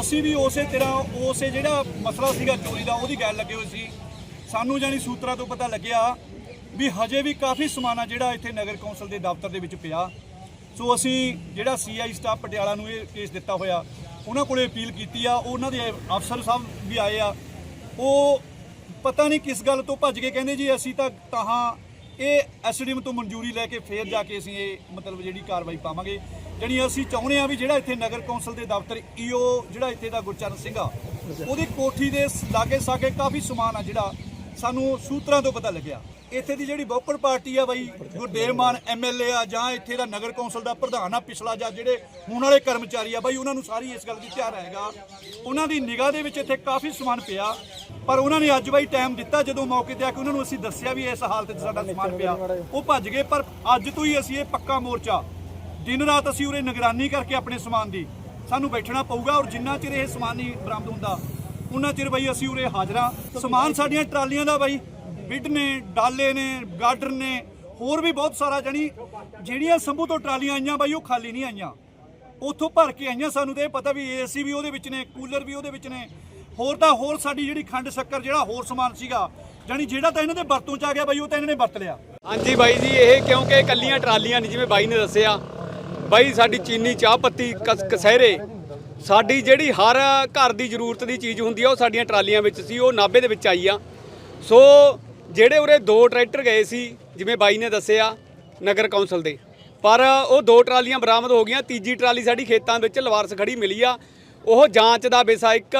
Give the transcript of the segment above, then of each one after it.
ਅਸੀਂ ਵੀ ਉਸੇ ਤਰ੍ਹਾਂ ਉਸੇ ਜਿਹੜਾ ਮਸਲਾ ਸੀਗਾ ਚੋਰੀ ਦਾ, ਉਹਦੀ ਗੱਲ ਲੱਗੇ ਹੋਏ ਸੀ। ਸਾਨੂੰ ਜਾਨੀ ਸੂਤਰਾਂ ਤੋਂ ਪਤਾ ਲੱਗਿਆ ਵੀ ਹਜੇ ਵੀ ਕਾਫੀ ਸਮਾਨ ਆ ਜਿਹੜਾ ਇੱਥੇ ਨਗਰ ਕੌਂਸਲ ਦੇ ਦਫ਼ਤਰ ਦੇ ਵਿੱਚ ਪਿਆ। ਸੋ ਅਸੀਂ ਜਿਹੜਾ ਸੀਆਈ ਸਟਾਫ ਪਟਿਆਲਾ ਨੂੰ ਇਹ ਕੇਸ ਦਿੱਤਾ ਹੋਇਆ, ਉਹਨਾਂ ਕੋਲੇ ਅਪੀਲ ਕੀਤੀ ਆ ਉਹਨਾਂ ਦੇ ਅਫਸਰ ਸਾਹਿਬ ਵੀ ਆਏ ਆ। ਉਹ ਪਤਾ ਨਹੀਂ ਕਿਸ ਗੱਲ ਤੋਂ ਭੱਜ ਕੇ ਕਹਿੰਦੇ ਜੀ, ਅਸੀਂ ਤਾਂ ਤਾਹਾਂ ਇਹ ਐਸਡੀਐਮ ਤੋਂ ਮਨਜ਼ੂਰੀ ਲੈ ਕੇ ਫੇਰ ਜਾ ਕੇ ਅਸੀਂ ਇਹ ਮਤਲਬ ਜਿਹੜੀ ਕਾਰਵਾਈ ਪਾਵਾਂਗੇ। ਜਾਣੀ ਅਸੀਂ ਚਾਹੁੰਦੇ ਆ ਵੀ ਜਿਹੜਾ ਇੱਥੇ ਨਗਰ ਕੌਂਸਲ ਦੇ ਦਫ਼ਤਰ ਈਓ ਜਿਹੜਾ ਇੱਥੇ ਦਾ ਗੁਰਚਰਨ ਸਿੰਘ ਆ, ਉਹਦੀ ਕੋਠੀ ਦੇ ਲਾਗੇ ਸਾਗੇ ਕਾਫੀ ਸਮਾਨ ਆ ਜਿਹੜਾ ਸਾਨੂੰ ਸੂਤਰਾਂ ਤੋਂ ਪਤਾ ਲੱਗਿਆ। ਇੱਥੇ ਦੀ ਜਿਹੜੀ ਬੌਕੜ ਪਾਰਟੀ ਆ ਬਾਈ ਗੁਰਦੇਵ ਮਾਨ ਐਮਐਲਏ ਆ ਜਾਂ ਇੱਥੇ ਦਾ ਨਗਰ ਕੌਂਸਲ ਦਾ ਪ੍ਰਧਾਨ ਆ, ਪਿਛਲਾ ਜਾਂ ਜਿਹੜੇ ਹੁਣ ਵਾਲੇ ਕਰਮਚਾਰੀ ਆ, ਬਾਈ ਉਹਨਾਂ ਨੂੰ ਸਾਰੀ ਇਸ ਗੱਲ ਦੀ ਧਿਆਨ ਹੈਗਾ ਉਹਨਾਂ ਦੀ ਨਿਗਾਹ ਦੇ ਵਿੱਚ ਇੱਥੇ ਕਾਫੀ ਸਮਾਨ ਪਿਆ, ਪਰ ਉਹਨਾਂ ਨੇ ਅੱਜ ਬਾਈ ਟਾਈਮ ਦਿੱਤਾ ਜਦੋਂ ਮੌਕੇ ਤੇ ਆ ਕੇ ਉਹਨਾਂ ਨੂੰ ਅਸੀਂ ਦੱਸਿਆ ਵੀ ਇਸ ਹਾਲਤ 'ਚ ਸਾਡਾ ਸਮਾਨ ਪਿਆ। ਉਹ ਭੱਜ ਗਏ, ਪਰ ਅੱਜ ਤੋਂ ਹੀ ਅਸੀਂ ਇਹ ਪੱਕਾ ਮੋਰਚਾ, ਦਿਨ ਰਾਤ ਅਸੀਂ ਉਰੇ ਨਿਗਰਾਨੀ ਕਰਕੇ ਆਪਣੇ ਸਮਾਨ ਦੀ ਸਾਨੂੰ ਬੈਠਣਾ ਪਊਗਾ ਔਰ ਜਿੰਨਾ ਚਿਰ ਇਹ ਸਮਾਨ ਨਹੀਂ ਬਰਾਮਦ ਹੁੰਦਾ, ਉਹਨਾਂ ਚਿਰ ਬਈ ਅਸੀਂ ਉਰੇ ਹਾਜ਼ਰਾਂ ਸਮਾਨ ਸਾਡੀਆਂ ਟਰਾਲੀਆਂ ਦਾ ਬਾਈ ਬਿੱਡ ਨੇ, ਡਾਲੇ ਨੇ ਗਾਰਡਰ ਨੇ, ਹੋਰ ਵੀ ਬਹੁਤ ਸਾਰਾ ਜਣੀ ਜਿਹੜੀਆਂ ਸੰਭੂ ਤੋਂ ਟਰਾਲੀਆਂ ਆਈਆਂ ਬਾਈ ਉਹ ਖਾਲੀ ਨਹੀਂ ਆਈਆਂ। ਉੱਥੋਂ ਭਰ ਕੇ ਆਈਆਂ ਸਾਨੂੰ ਤੇ ਇਹ ਪਤਾ ਵੀ ਏਸੀ ਵੀ ਉਹਦੇ ਵਿੱਚ ਨੇ, ਕੂਲਰ ਵੀ ਉਹਦੇ ਵਿੱਚ ਨੇ। ਹੋਰ ਤਾਂ ਹੋਰ ਸਾਡੀ ਜਿਹੜੀ ਖੰਡ ਸ਼ੱਕਰ ਜਿਹੜਾ ਹੋਰ ਸਮਾਨ ਸੀਗਾ, ਜਾਣੀ ਜਿਹੜਾ ਤਾਂ ਇਹਨਾਂ ਦੇ ਵਰਤੋਂ ਚ ਆ ਗਿਆ ਬਾਈ, ਉਹ ਤਾਂ ਇਹਨਾਂ ਨੇ ਵਰਤ ਲਿਆ। ਹਾਂਜੀ ਬਾਈ ਜੀ, ਇਹ ਕਿਉਂਕਿ ਕੱਲੀਆਂ ਟਰਾਲੀਆਂ ਨਹੀਂ ਜਿਵੇਂ ਬਾਈ ਨੇ ਦੱਸਿਆ। ਬਾਈ ਸਾਡੀ ਚੀਨੀ ਚਾਹ ਪੱਤੀ, ਕਸ- ਕਸਹਿਰੇ, ਸਾਡੀ ਜਿਹੜੀ ਹਰ ਘਰ ਦੀ ਜ਼ਰੂਰਤ ਦੀ ਚੀਜ਼ ਹੁੰਦੀ ਆ, ਉਹ ਸਾਡੀਆਂ ਟਰਾਲੀਆਂ ਵਿੱਚ ਸੀ, ਉਹ ਨਾਭੇ ਦੇ ਵਿੱਚ ਆਈ ਆ। ਸੋ ਜਿਹੜੇ ਉਰੇ ਦੋ ਟਰੈਕਟਰ ਗਏ ਸੀ, ਜਿਵੇਂ ਬਾਈ ਨੇ ਦੱਸਿਆ, ਨਗਰ ਕੌਂਸਲ ਦੇ। ਪਰ ਉਹ ਦੋ ਟਰਾਲੀਆਂ ਬਰਾਮਦ ਹੋ ਗਈਆਂ, ਤੀਜੀ ਟਰਾਲੀ ਸਾਡੀ ਖੇਤਾਂ ਵਿੱਚ ਲਵਾਰਸ ਖੜੀ ਮਿਲੀ ਆ। ਉਹ ਜਾਂਚ ਦਾ ਵਿਸ਼ਾ ਇੱਕ,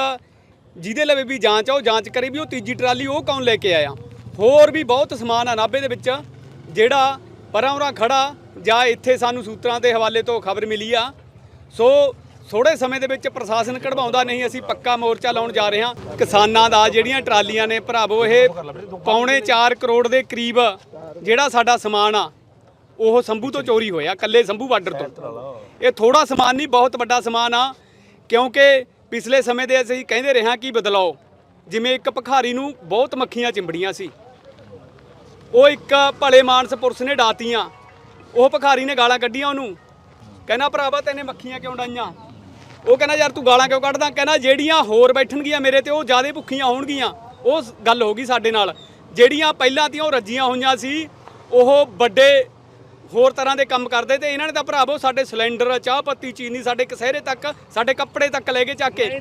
ਜਿਹਦੇ ਲਵੇ ਵੀ ਜਾਂਚ ਆ, ਉਹ ਜਾਂਚ ਕਰੇ ਵੀ ਉਹ ਤੀਜੀ ਟਰਾਲੀ ਉਹ ਕੌਣ ਲੈ ਕੇ ਆਇਆ। ਹੋਰ ਵੀ ਬਹੁਤ ਸਮਾਨ ਆ ਨਾਭੇ ਦੇ ਵਿੱਚ, ਜਿਹੜਾ ਪਰਾਂ ਉਰਾਂ ਖੜਾ ਜਾਂ ਇੱਥੇ ਸਾਨੂੰ ਸੂਤਰਾਂ ਦੇ ਹਵਾਲੇ ਤੋਂ ਖਬਰ ਮਿਲੀ ਆ। ਸੋ ਥੋੜੇ ਸਮੇਂ ਦੇ ਵਿੱਚ ਪ੍ਰਸ਼ਾਸਨ ਕਢਵਾਉਂਦਾ ਨਹੀਂ, ਅਸੀਂ ਪੱਕਾ ਮੋਰਚਾ ਲਾਉਣ ਜਾ ਰਹੇ ਹਾਂ। ਕਿਸਾਨਾਂ ਦਾ ਜਿਹੜੀਆਂ ਟਰਾਲੀਆਂ ਨੇ ਭਰਾਵੋ, ਇਹ ਪੌਣੇ 4 ਕਰੋੜ ਦੇ ਕਰੀਬ ਜਿਹੜਾ ਸਾਡਾ ਸਮਾਨ ਆ, ਉਹ ਸੰਭੂ ਤੋਂ ਚੋਰੀ ਹੋਇਆ ਕੱਲੇ ਸੰਭੂ ਬਾਰਡਰ ਤੋਂ। ਇਹ ਥੋੜਾ ਸਮਾਨ ਨਹੀਂ, ਬਹੁਤ ਵੱਡਾ ਸਮਾਨ ਆ, ਕਿਉਂਕਿ ਪਿਛਲੇ ਸਮੇਂ ਦੇ ਅਸੀਂ ਕਹਿੰਦੇ ਰਹੇ ਹਾਂ ਕਿ ਬਦਲਾਓ, ਜਿਵੇਂ ਇੱਕ ਭਖਾਰੀ ਨੂੰ ਬਹੁਤ ਮੱਖੀਆਂ ਚਿੰਬੜੀਆਂ ਸੀ। ਉਹ ਇੱਕ ਭਲੇ ਮਾਨਸ ਪੁਰਸ਼ ਨੇ ਡਾਤੀਆਂ, ਉਹ ਭਖਾਰੀ ਨੇ ਗਾਲਾਂ ਕੱਢੀਆਂ ਉਹਨੂੰ। ਕਹਿੰਦਾ, ਭਰਾਵਾ, ਤੈਨੇ ਮੱਖੀਆਂ ਕਿਉਂ ਡਾਈਆਂ? ਉਹ ਕਹਿੰਦਾ, ਯਾਰ ਤੂੰ ਗਾਲਾਂ ਕਿਉਂ ਕੱਢਦਾ? ਕਹਿੰਦਾ, ਜਿਹੜੀਆਂ ਹੋਰ ਬੈਠਣਗੀਆਂ ਮੇਰੇ ਤੇ, ਉਹ ਜ਼ਿਆਦਾ ਭੁੱਖੀਆਂ ਹੋਣਗੀਆਂ। ਉਹ ਗੱਲ ਹੋ ਗਈ ਸਾਡੇ ਨਾਲ। ਜਿਹੜੀਆਂ ਪਹਿਲਾਂ ਤੀ ਉਹ ਰੱਜੀਆਂ ਹੋਈਆਂ ਸੀ, ਉਹ ਵੱਡੇ ਹੋਰ ਤਰ੍ਹਾਂ ਦੇ ਕੰਮ ਕਰਦੇ ਤੇ ਇਹਨਾਂ ਨੇ ਤਾਂ ਭਰਾਵੋ, ਸਾਡੇ ਸਿਲੰਡਰ, ਚਾਹ ਪੱਤੀ, ਚੀਨੀ ਸਾਡੇ ਕਸਹਿਰੇ ਤੱਕ, ਸਾਡੇ ਕੱਪੜੇ ਤੱਕ ਲੈ ਕੇ ਚੱਕ ਕੇ